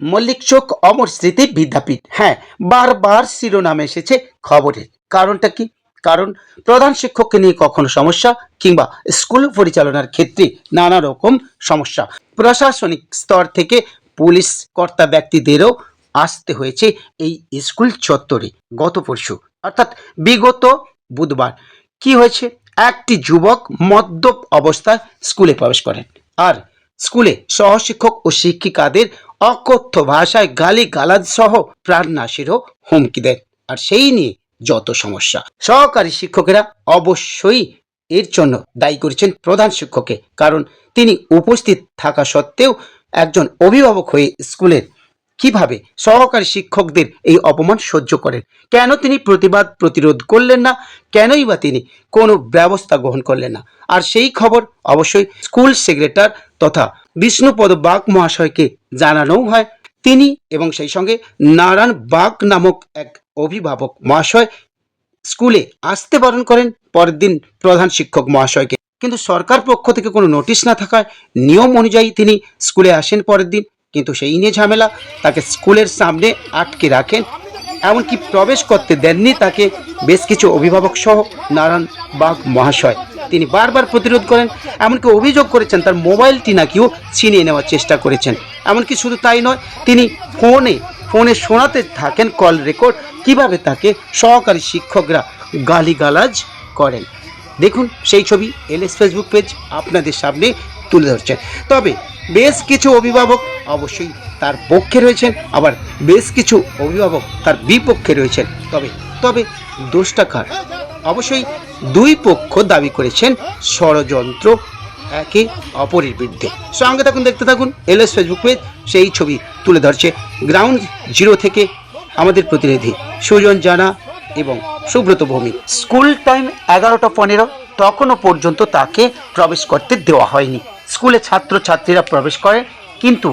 মল্লিক চোখ, অমর স্মৃতি, বিদ্যাপীঠ। হ্যাঁ বারবার শিরোনামে এসেছে খবরের। কারণটা কি? কারণ প্রধান শিক্ষককে নিয়ে কখনো সমস্যা কিংবা স্কুল পরিচালনার ক্ষেত্রে নানা রকম সমস্যা। প্রশাসনিক স্তর থেকে পুলিশ কর্তা ব্যক্তিদেরও আসতে হয়েছে এই স্কুল চত্বরে গত পরশু। অর্থাৎ বিগত বুধবার। কি হয়েছে? একটি যুবক মদ্যপ অবস্থায় স্কুলে প্রবেশ করেন। আর স্কুলে সহশিক্ষক ও শিক্ষিকাদের অকথ্য ভাষায় গালি গালাজ সহ প্রাণনাশেরও হুমকি দেন। আর সেই নিয়ে যত সমস্যা। সহকারী শিক্ষকেরা অবশ্যই এর জন্য দায়ী করেছেন প্রধান শিক্ষককে। কারণ তিনি উপস্থিত থাকা সত্ত্বেও একজন অভিভাবক হয়ে স্কুলের কীভাবে সহকারী শিক্ষকদের এই অপমান সহ্য করেন? কেন তিনি প্রতিবাদ প্রতিরোধ করলেন না? কেনই বা তিনি কোনো ব্যবস্থা গ্রহণ করলেন না? আর সেই খবর অবশ্যই স্কুল সেক্রেটার তথা বিষ্ণুপদ বাগ মহাশয়কে জানানোও হয়। তিনি এবং সেই সঙ্গে নারায়ণ বাগ নামক এক অভিভাবক মহাশয় স্কুলে আসতে বারণ করেন পরের দিন প্রধান শিক্ষক মহাশয়কে। কিন্তু সরকার পক্ষ থেকে কোনো নোটিশ না থাকায় নিয়ম অনুযায়ী তিনি স্কুলে আসেন পরের দিন। কিন্তু সেই নিয়ে ঝামেলা, তাকে স্কুলের সামনে আটকে রাখেন। এমনকি প্রবেশ করতে দেননি তাকে বেশ কিছু অভিভাবক সহ নারায়ণ বাগ মহাশয়। তিনি বারবার প্রতিরোধ করেন, এমনকি অভিযোগ করেছেন তার মোবাইলটি নাকিও ছিনিয়ে নেওয়ার চেষ্টা করেছেন। এমনকি শুধু তাই নয়, তিনি ফোনে ফোনে শোনাতে থাকেন কল রেকর্ড, কীভাবে তাকে সহকারী শিক্ষকরা গালিগালাজ করেন। দেখুন, সেই ছবি এলএস ফেসবুক পেজ আপনাদের সামনে তুলে ধরছেন তবে বেশ কিছু অভিভাবক অবশ্যই তার পক্ষে রয়েছেন, আবার বেশ কিছু অভিভাবক তার বিপক্ষে রয়েছেন। তবে তবে দোষটা কার? অবশ্যই দুই পক্ষ দাবি করেছেন, ষড়যন্ত্র একে অপরের বিরুদ্ধে। সঙ্গে থাকুন, দেখতে থাকুন, এলএস ফেসবুক পেজ, সেই ছবি তুলে ধরছে গ্রাউন্ড জিরো থেকে আমাদের প্রতিনিধি সুজন জানা এবং সুব্রত ভৌমিক। স্কুল টাইম এগারোটা পনেরো, তখনও পর্যন্ত তাকে প্রবেশ করতে দেওয়া হয়নি। স্কুলে ছাত্রছাত্রীরা প্রবেশ করে, কিন্তু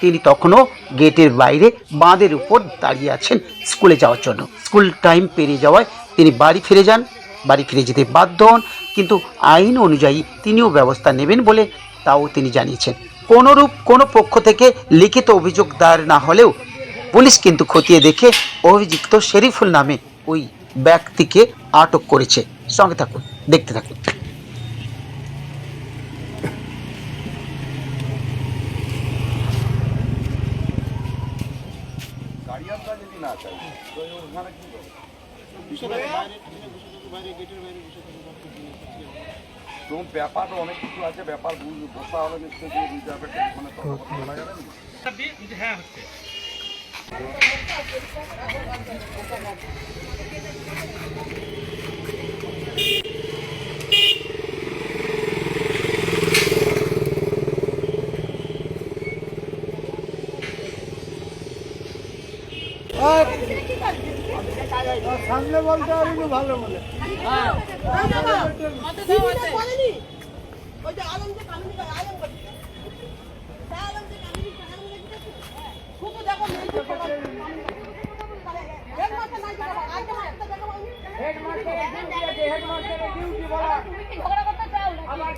তিনি তখনও গেটের বাইরে বাঁধের উপর দাঁড়িয়ে আছেন স্কুলে যাওয়ার জন্য। স্কুল টাইম পেরিয়ে যাওয়ায় তিনি বাড়ি ফিরে যান। বাড়ি ফিরে যেতে বাধ্য হন, কিন্তু আইন অনুযায়ী তিনিও ব্যবস্থা নেবেন বলে তাও তিনি জানিয়েছেন। কোনোরূপ কোনো পক্ষ থেকে লিখিত অভিযোগ দায়ের না হলেও পুলিশ কিন্তু খতিয়ে দেখে অভিযুক্ত শেরিফুল নামে ওই ব্যক্তিকে আটক করেছে। সঙ্গে থাকুন, দেখতে থাকুন। না চায় তো ওখানে কি করবে তো ব্যাপার অনেক কিছু আছে ব্যাপার বসা হলে নিশ্চয়ই টেলিফোনে বলা যাবে বলতে পারিনি ভালো বলে ওই যে আলম যে কামিনী করে আলম করে হ্যাঁ আলম যে কামিনী হেডমাস্টার হেডমাস্টারের ডিউটি আছে হেডমাস্টারের ডিউটি বলা তুমি কি ঝগড়া করতে চাও আমার